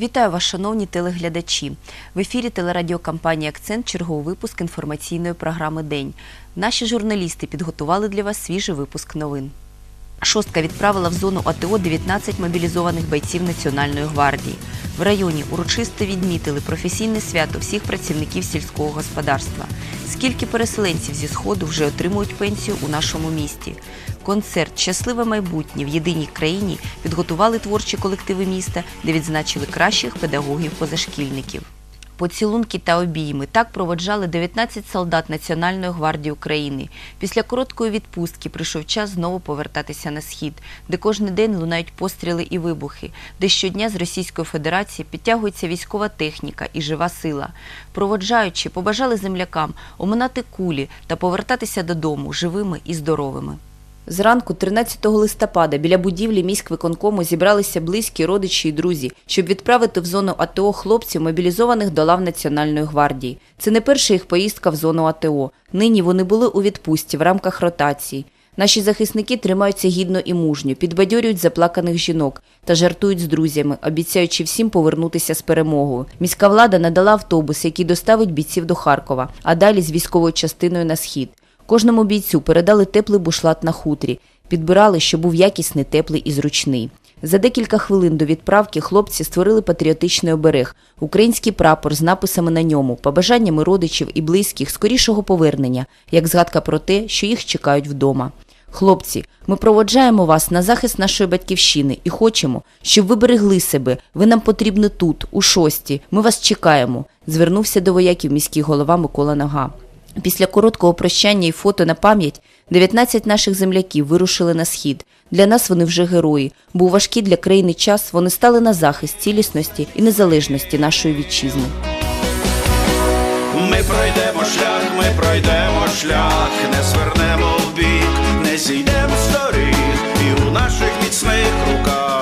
Вітаю вас, шановні телеглядачі. В ефірі телерадіокомпанії Акцент черговий випуск інформаційної програми День. Наші журналісти підготували для вас свіжий випуск новин. Шостка відправила в зону АТО 19 мобілізованих бойців Національної гвардії. В районі урочисто відмітили професійне свято всіх працівників сільського господарства. Скільки переселенців зі сходу вже отримують пенсію у нашому місті? Концерт Щасливе майбутнє в єдиній країні підготували творчі колективи міста, де відзначили кращих педагогів-позашкільників. Поцілунки та обійми так проводжали 19 солдат Національної гвардії України. Після короткої відпустки прийшов час знову повертатися на схід, де кожен день лунають постріли і вибухи, де щодня з Російської Федерації підтягується військова техніка і жива сила. Проводжаючи, побажали землякам оминати кулі та повертатися додому живими і здоровими. Зранку 13 листопада біля будівлі міськвиконкому зібралися близькі родичі і друзі, щоб відправити в зону АТО хлопців, мобілізованих до лав Національної гвардії. Це не перша їх поїздка в зону АТО. Нині вони були у відпустці в рамках ротації. Наші захисники тримаються гідно і мужньо, підбадьорюють заплаканих жінок та жартують з друзями, обіцяючи всім повернутися з перемогою. Міська влада надала автобус, який доставить бійців до Харкова, а далі з військовою частиною на схід. Кожному бійцю передали теплий бушлат на хутрі, підбирали, щоб був якісний, теплий і зручний. За декілька хвилин до відправки хлопці створили патріотичний оберег, український прапор з написами на ньому, побажаннями родичів і близьких скорішого повернення, як згадка про те, що їх чекають вдома. Хлопці, ми проводжаємо вас на захист нашої батьківщини і хочемо, щоб ви берегли себе. Ви нам потрібні тут, у шості. Ми вас чекаємо. Звернувся до вояків міський голова Микола Нога. Після короткого прощання і фото на пам'ять 19 наших земляків вирушили на схід. Для нас вони вже герої, бо у важкий для країни час вони стали на захист цілісності і незалежності нашої вітчизни. Ми пройдемо шлях, ми пройдемо шлях, не свернемо в бік, не зійдемо з доріг, і у наших міцних руках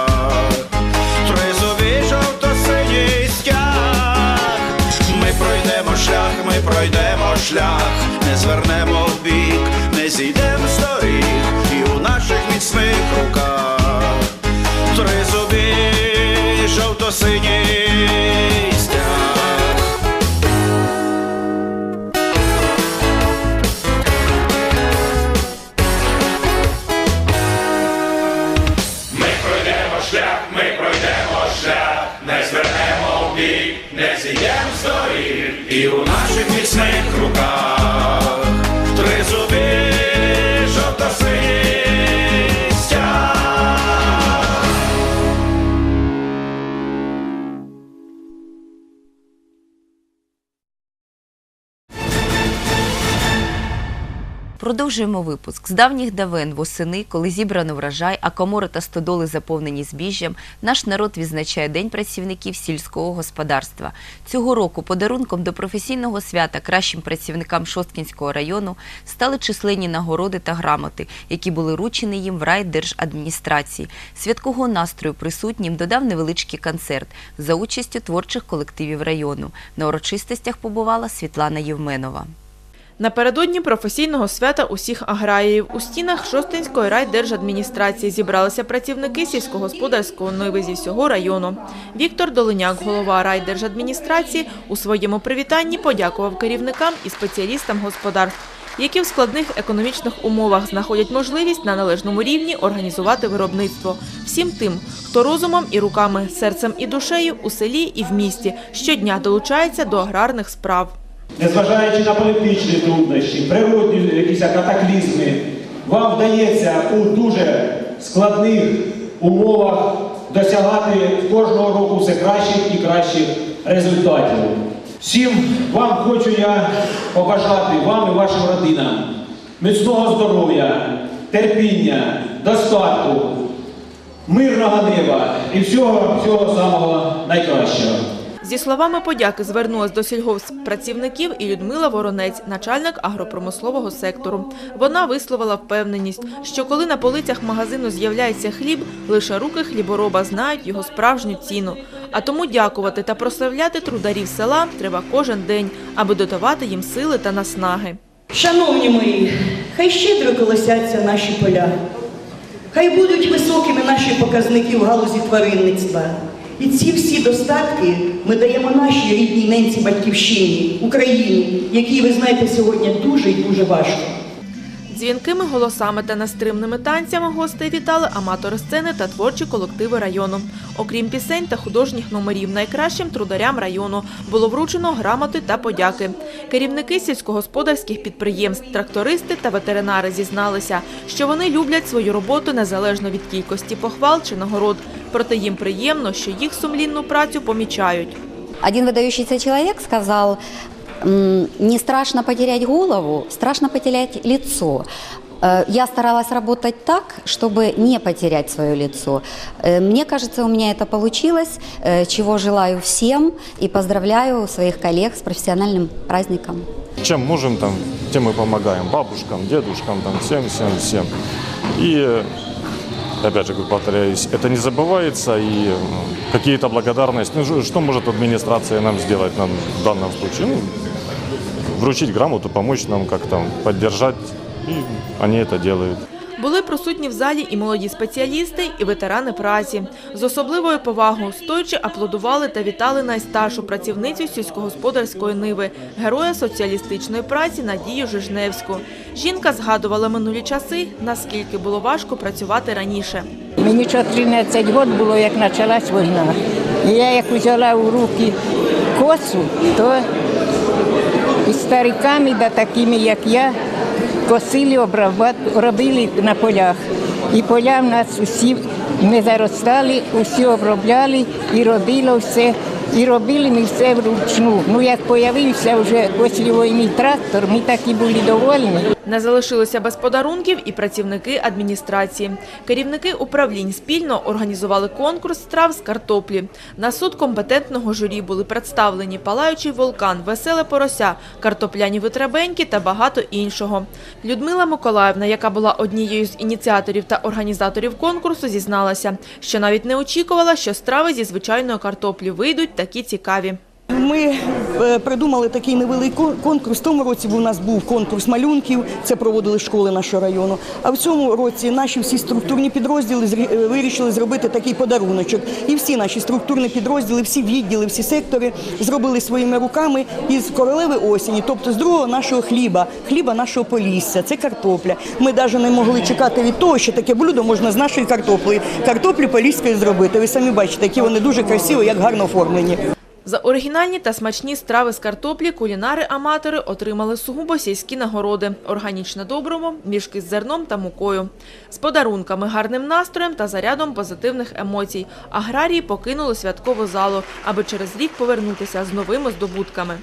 Продовжуємо випуск. З давніх давен восени, коли зібрано врожай, а комори та стодоли заповнені збіжжям, наш народ відзначає День працівників сільського господарства. Цього року подарунком до професійного свята кращим працівникам Шосткінського району стали численні нагороди та грамоти, які були вручені їм в райдержадміністрації. Святкового настрою присутнім додав невеличкий концерт за участю творчих колективів району. На урочистостях побувала Світлана Євменова. Напередодні професійного свята усіх аграїв у стінах Шостинської райдержадміністрації зібралися працівники сільськогосподарського ниви зі всього району. Віктор Долиняк, голова райдержадміністрації, у своєму привітанні подякував керівникам і спеціалістам господарств, які в складних економічних умовах знаходять можливість на належному рівні організувати виробництво всім тим, хто розумом і руками, серцем і душею у селі і в місті щодня долучається до аграрних справ. Незважаючи на політичні труднощі, природні якісь катаклізми, вам вдається у дуже складних умовах досягати кожного року все кращих і кращих результатів. Всім вам хочу я побажати вам і вашим родинам міцного здоров'я, терпіння, достатку, мирного неба і всього, всього самого найкращого. Зі словами подяки звернулась до сільгосппрацівників і Людмила Воронець, начальник агропромислового сектору. Вона висловила впевненість, що коли на полицях магазину з'являється хліб, лише руки хлібороба знають його справжню ціну. А тому дякувати та прославляти трударів села треба кожен день, аби додавати їм сили та наснаги. Шановні мої, хай щедро колосяться наші поля, хай будуть високими наші показники в галузі тваринництва. І ці всі достатки ми даємо нашій рідній ненці батьківщині, Україні, якій ви знаєте сьогодні дуже і дуже важко. Дзвінкими голосами та нестримними танцями гостей вітали аматори сцени та творчі колективи району. Окрім пісень та художніх номерів, найкращим трударям району було вручено грамоти та подяки. Керівники сільськогосподарських підприємств, трактористи та ветеринари зізналися, що вони люблять свою роботу незалежно від кількості похвал чи нагород Проте їм приємно, що їх сумлінну працю помічають. Один выдающийся человек сказал, «М, не страшно потерять голову, страшно потерять лицо. Э, Я старалась работать так, чтобы не потерять свое лицо. Э, Мне кажется, у меня это получилось, э, чего желаю всем и поздравляю своих коллег с профессиональным праздником. Чем можем, там, тем и помогаем. Бабушкам, дедушкам, там, всем, всем, всем. И, э, опять же, как повторяюсь, это не забывается. И какие-то благодарности. Ну, что- может администрация нам сделать нам в данном случае? Ну, вручить грамоту, помочь нам как-то поддержать. И они это делают. Були присутні в залі і молоді спеціалісти, і ветерани праці. З особливою повагою стоячи аплодували та вітали найстаршу працівницю сільськогосподарської ниви, героя соціалістичної праці Надію Жижневську. Жінка згадувала минулі часи, наскільки було важко працювати раніше. Мені 14 років було, як почалась війна. Я як взяла у руки косу, то і стариками, да такими, як я, косили, робили на полях. І поля в нас усі не заростали, усі обробляли і робило все. І робили ми все вручну. Ну як з'явився вже після війни трактор, ми так і були довольні. Не залишилися без подарунків і працівники адміністрації. Керівники управлінь спільно організували конкурс страв з картоплі. На суд компетентного журі були представлені палаючий вулкан, веселе порося, картопляні витребеньки та багато іншого. Людмила Миколаївна, яка була однією з ініціаторів та організаторів конкурсу, зізналася, що навіть не очікувала, що страви зі звичайної картоплі вийдуть такі цікаві. Ми е, придумали такий невеликий конкурс. В тому році у нас був конкурс малюнків, це проводили школи нашого району. А в цьому році наші всі структурні підрозділи е, вирішили зробити такий подаруночок. І всі наші структурні підрозділи, всі відділи, всі сектори зробили своїми руками із королеви осені, тобто з другого нашого хліба, хліба нашого полісся. Це картопля. Ми навіть не могли чекати від того, що таке блюдо можна з нашої картоплі, картоплі поліської зробити. Ви самі бачите, які вони дуже красиво, як гарно оформлені. За оригінальні та смачні страви з картоплі кулінари-аматори отримали сугубо сільські нагороди, органічне добриво, мішки з зерном та мукою. З подарунками, гарним настроєм та зарядом позитивних емоцій аграрії покинули святкову залу, аби через рік повернутися з новими здобутками.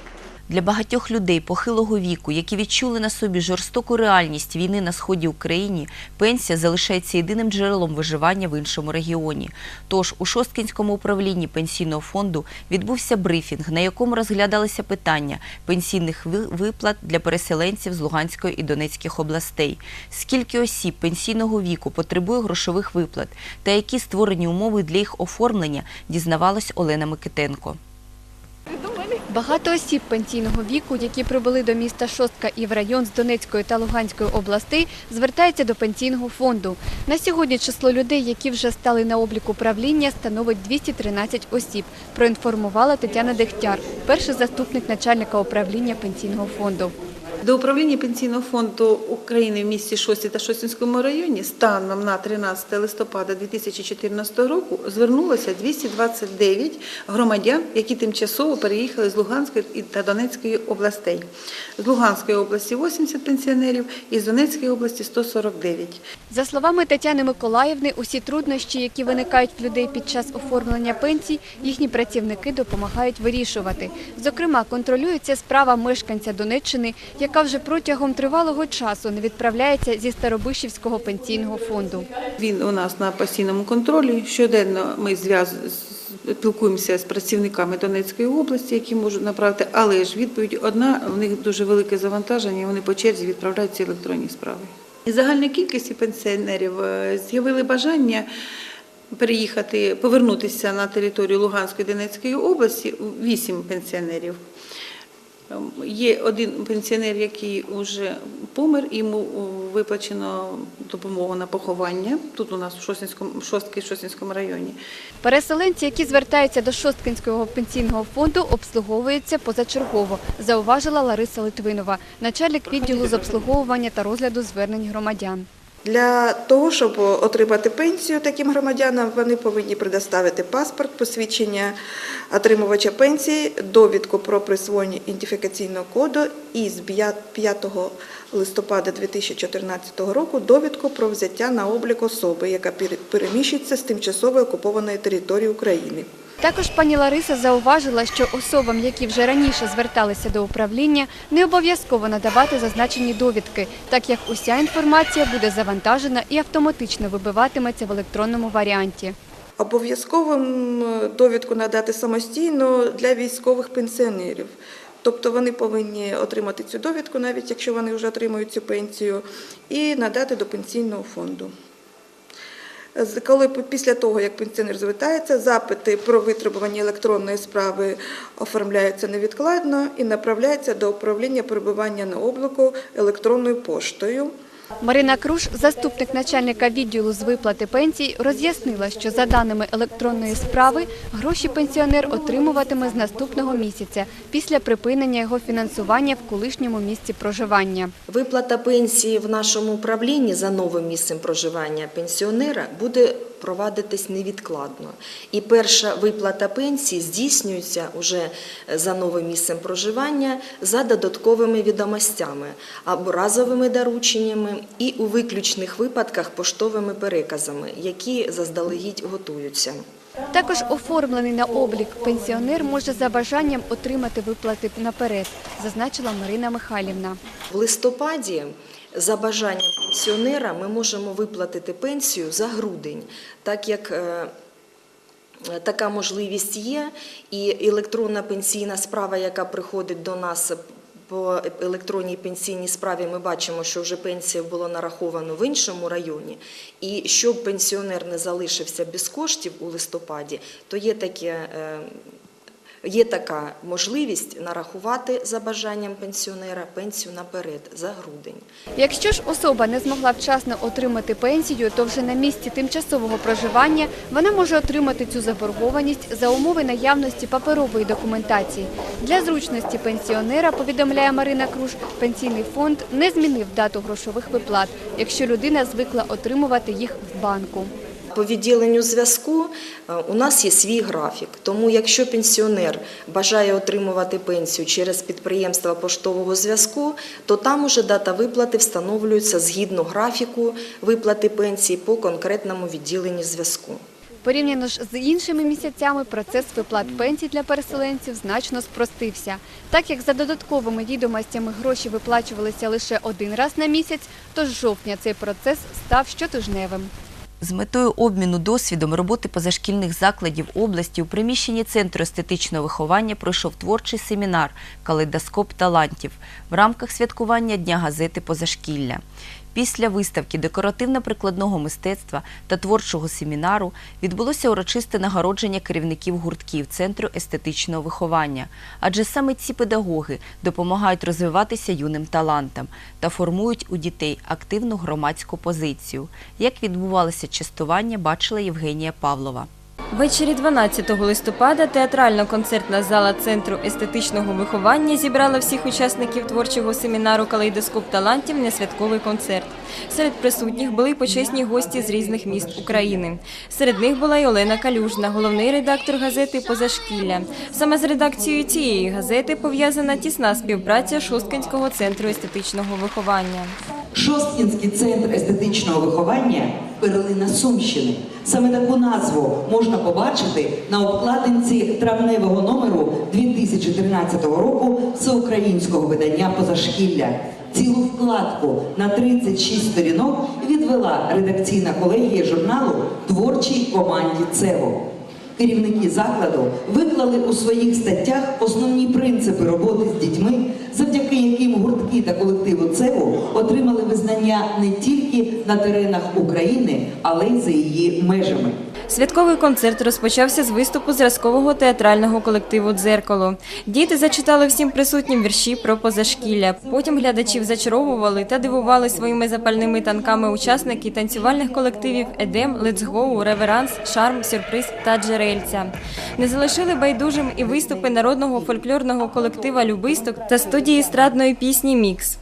Для багатьох людей похилого віку, які відчули на собі жорстоку реальність війни на сході України, пенсія залишається єдиним джерелом виживання в іншому регіоні. Тож у Шосткінському управлінні пенсійного фонду відбувся брифінг, на якому розглядалися питання пенсійних виплат для переселенців з Луганської і Донецьких областей. Скільки осіб пенсійного віку потребує грошових виплат та які створені умови для їх оформлення, дізнавалась Олена Микитенко. Багато осіб пенсійного віку, які прибули до міста Шостка і в район з Донецької та Луганської областей, звертаються до пенсійного фонду. На сьогодні число людей, які вже стали на обліку управління, становить 213 осіб. Проінформувала Тетяна Дегтяр, перший заступник начальника управління пенсійного фонду. До управління пенсійного фонду України в місті Шості та Шостінському районі станом на 13 листопада 2014 року звернулося 229 громадян, які тимчасово переїхали з Луганської та Донецької областей. З Луганської області 80 пенсіонерів і з Донецької області 149. За словами Тетяни Миколаївни, усі труднощі, які виникають в людей під час оформлення пенсій, їхні працівники допомагають вирішувати. Зокрема, контролюється справа мешканця Донеччини, яка вже протягом тривалого часу не відправляється зі Старобишівського пенсійного фонду. Він у нас на постійному контролі. Щоденно ми спілкуємося з працівниками Донецької області, які можуть направити, але ж відповідь одна, у них дуже велике завантаження, вони по черзі відправляють ці електронні справи. Загальна кількість пенсіонерів е, з'явили бажання переїхати, повернутися на територію Луганської Донецької області вісім пенсіонерів. Ем, Є один пенсіонер, який вже помер, йому виплачено допомогу на поховання. Тут у нас в Шостинському районі. Переселенці, які звертаються до Шосткинського пенсійного фонду, обслуговуються позачергово, зауважила Лариса Литвинова, начальник відділу з обслуговування та розгляду звернень громадян. Для того, щоб отримати пенсію таким громадянам, вони повинні предоставити паспорт, посвідчення отримувача пенсії, довідку про присвоєння ідентифікаційного коду і з 5 листопада 2014 року довідку про взяття на облік особи, яка пере- переміщується з тимчасово окупованої території України. Також пані Лариса зауважила, що особам, які вже раніше зверталися до управління, не обов'язково надавати зазначені довідки, так як уся інформація буде завантажена і автоматично вибиватиметься в електронному варіанті. Обов'язковим довідку надати самостійно для військових пенсіонерів. Тобто вони повинні отримати цю довідку, навіть якщо вони вже отримують цю пенсію, і надати до пенсійного фонду. Коли після того, як пенсіонер звертається, запити про витребування електронної справи оформляються невідкладно і направляються до управління перебування на обліку електронною поштою. Марина Круш, заступник начальника відділу з виплати пенсій, роз'яснила, що за даними електронної справи гроші пенсіонер отримуватиме з наступного місяця після припинення його фінансування в колишньому місці проживання. Виплата пенсії в нашому управлінні за новим місцем проживання пенсіонера буде провадитись невідкладно. І перша виплата пенсії здійснюється уже за новим місцем проживання за додатковими відомостями або разовими дорученнями і у виключних випадках поштовими переказами, які заздалегідь готуються. Також оформлений на облік пенсіонер може за бажанням отримати виплати наперед, зазначила Марина Михайлівна. В листопаді за бажанням пенсіонера ми можемо виплатити пенсію за грудень, так як е, така можливість є, і електронна пенсійна справа, яка приходить до нас по електронній пенсійній справі, ми бачимо, що вже пенсія була нарахована в іншому районі. І щоб пенсіонер не залишився без коштів у листопаді, то є таке. Є така можливість нарахувати за бажанням пенсіонера пенсію наперед за грудень. Якщо ж особа не змогла вчасно отримати пенсію, то вже на місці тимчасового проживання вона може отримати цю заборгованість за умови наявності паперової документації. Для зручності пенсіонера, повідомляє Марина Круш, пенсійний фонд не змінив дату грошових виплат, якщо людина звикла отримувати їх в банку. По відділенню зв'язку е, у нас є свій графік. Тому якщо пенсіонер бажає отримувати пенсію через підприємство поштового зв'язку, то там уже дата виплати встановлюється згідно графіку виплати пенсії по конкретному відділенню зв'язку. Порівняно ж з іншими місяцями процес виплат пенсій для переселенців значно спростився. Так як за додатковими відомостями гроші виплачувалися лише один раз на місяць, то з жовтня цей процес став щотижневим. З метою обміну досвідом роботи позашкільних закладів області у приміщенні Центру естетичного виховання пройшов творчий семінар «Калейдоскоп талантів» в рамках святкування Дня газети «Позашкілля». Після виставки декоративно-прикладного мистецтва та творчого семінару відбулося урочисте нагородження керівників гуртків Центру естетичного виховання. Адже саме ці педагоги допомагають розвиватися юним талантам та формують у дітей активну громадську позицію. Як відбувалося частування, бачила Євгенія Павлова. Ввечері 12 листопада театрально-концертна зала Центру естетичного виховання зібрала всіх учасників творчого семінару Калейдоскоп талантів на святковий концерт. Серед присутніх були почесні гості з різних міст України. Серед них була й Олена Калюжна, головний редактор газети Позашкілля. Саме з редакцією цієї газети пов'язана тісна співпраця Шосткинського центру естетичного виховання. Шосткінський центр естетичного виховання перлина Сумщини. Саме таку назву можна побачити на обкладинці травневого номеру 2013 року всеукраїнського видання Позашкілля. Цілу вкладку на 36 сторінок відвела редакційна колегія журналу творчій команді ЦЕВО. Керівники закладу виклали у своїх статтях основні принципи роботи з дітьми, завдяки яким гуртки та колективу ЦЕВу отримали визнання не тільки на теренах України, але й за її межами. Святковий концерт розпочався з виступу зразкового театрального колективу Дзеркало. Діти зачитали всім присутнім вірші про позашкілля. Потім глядачів зачаровували та дивували своїми запальними танками учасники танцювальних колективів Едем, Лецгоу, Реверанс, Шарм, Сюрприз та Джерельця. Не залишили байдужим і виступи народного фольклорного колектива Любисток та студії естрадної пісні Мікс.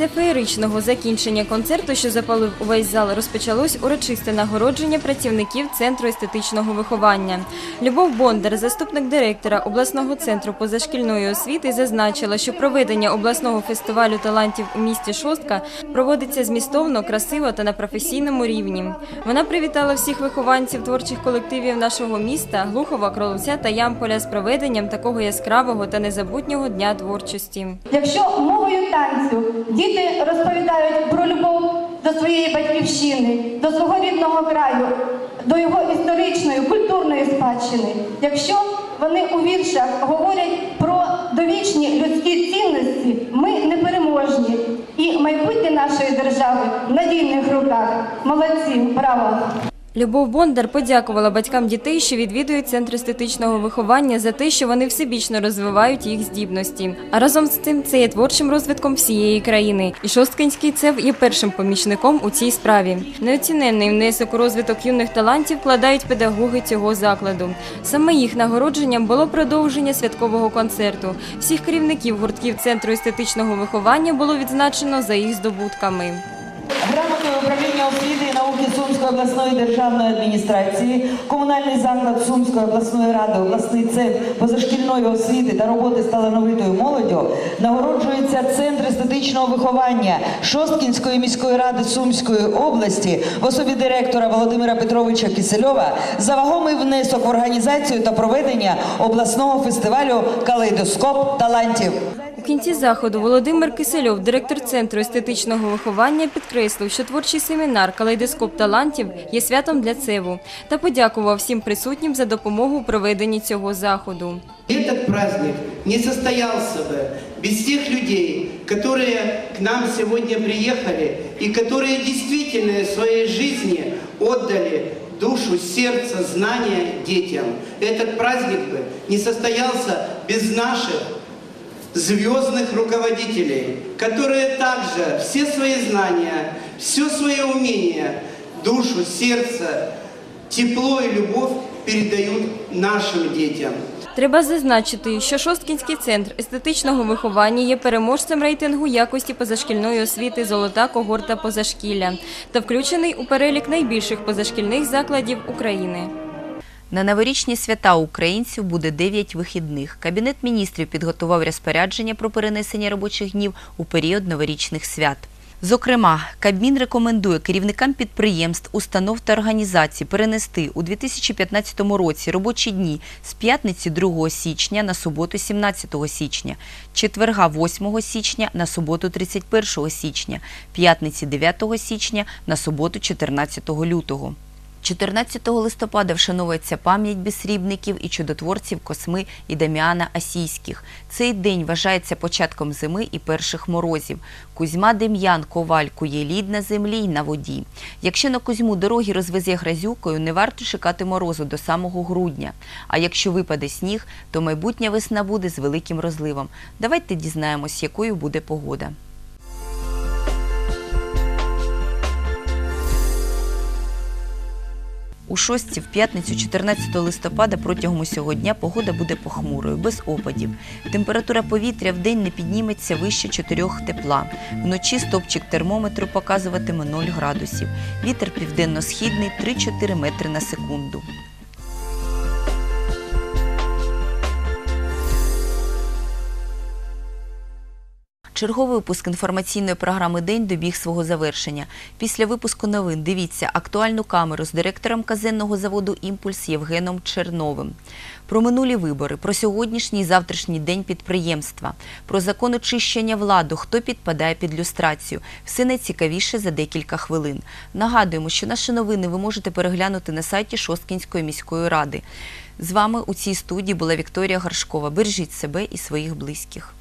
Після феєричного закінчення концерту, що запалив увесь зал, розпочалось урочисте нагородження працівників Центру естетичного виховання. Любов Бондар, заступник директора обласного центру позашкільної освіти, зазначила, що проведення обласного фестивалю талантів у місті Шостка проводиться змістовно, красиво та на професійному рівні. Вона привітала всіх вихованців творчих колективів нашого міста, Глухова, Кроловця та Ямполя з проведенням такого яскравого та незабутнього дня творчості. Якщо мовою танцю діти розповідають про любов до своєї батьківщини, до свого рідного краю, до його історичної, культурної спадщини, якщо вони у віршах говорять про довічні людські цінності, ми непереможні. І майбутнє нашої держави в надійних руках. Молодці, браво! Любов Бондар подякувала батькам дітей, що відвідують центр естетичного виховання за те, що вони всебічно розвивають їх здібності. А разом з цим це є творчим розвитком всієї країни. І Шосткинський цев є першим помічником у цій справі. Неоціненний внесок у розвиток юних талантів вкладають педагоги цього закладу. Саме їх нагородженням було продовження святкового концерту. Всіх керівників гуртків центру естетичного виховання було відзначено за їх здобутками. Управління освіти і науки Сумської обласної державної адміністрації, комунальний заклад Сумської обласної ради, обласний центр позашкільної освіти та роботи з талановитою молоддю нагороджується центр естетичного виховання Шосткінської міської ради Сумської області в особі директора Володимира Петровича Кисельова за вагомий внесок в організацію та проведення обласного фестивалю Калейдоскоп талантів. У кінці заходу Володимир Кисельов, директор центру естетичного виховання, підкреслив, що творчий семінар Калейдоскоп талантів є святом для ЦЕВу та подякував всім присутнім за допомогу у проведенні цього заходу. Этот праздник не состоялся бы без тех людей, которые к нам сегодня приехали и которые действительно в своей жизни отдали душу, сердце, знания детям. Этот праздник бы не состоялся без наших звездных руководителей, которые также все свои знания, все свое умение, душу, сердце, тепло и любовь передают нашим детям. Треба зазначити, що Шосткінський центр естетичного виховання є переможцем рейтингу якості позашкільної освіти Золота когорта позашкілля та включений у перелік найбільших позашкільних закладів України. На новорічні свята українців буде 9 вихідних. Кабінет міністрів підготував розпорядження про перенесення робочих днів у період новорічних свят. Зокрема, Кабмін рекомендує керівникам підприємств, установ та організацій перенести у 2015 році робочі дні з п'ятниці 2 січня на суботу 17 січня, четверга 8 січня на суботу 31 січня, п'ятниці 9 січня на суботу 14 лютого. 14 листопада вшановується пам'ять безсрібників і чудотворців Косми і Даміана Асійських. Цей день вважається початком зими і перших морозів. Кузьма Дем'ян Коваль кує лід на землі й на воді. Якщо на Кузьму дороги розвезе грязюкою, не варто чекати морозу до самого грудня. А якщо випаде сніг, то майбутня весна буде з великим розливом. Давайте дізнаємось, якою буде погода. У шостці в п'ятницю 14 листопада протягом усього дня погода буде похмурою, без опадів. Температура повітря в день не підніметься вище 4 тепла. Вночі стопчик термометру показуватиме 0 градусів. Вітер південно-східний 3-4 метри на секунду. Черговий випуск інформаційної програми День добіг свого завершення. Після випуску новин дивіться актуальну камеру з директором казенного заводу Імпульс Євгеном Черновим. Про минулі вибори, про сьогоднішній і завтрашній день підприємства, про закон очищення владу, хто підпадає під люстрацію. Все найцікавіше за декілька хвилин. Нагадуємо, що наші новини ви можете переглянути на сайті Шосткінської міської ради. З вами у цій студії була Вікторія Гаршкова. Бережіть себе і своїх близьких.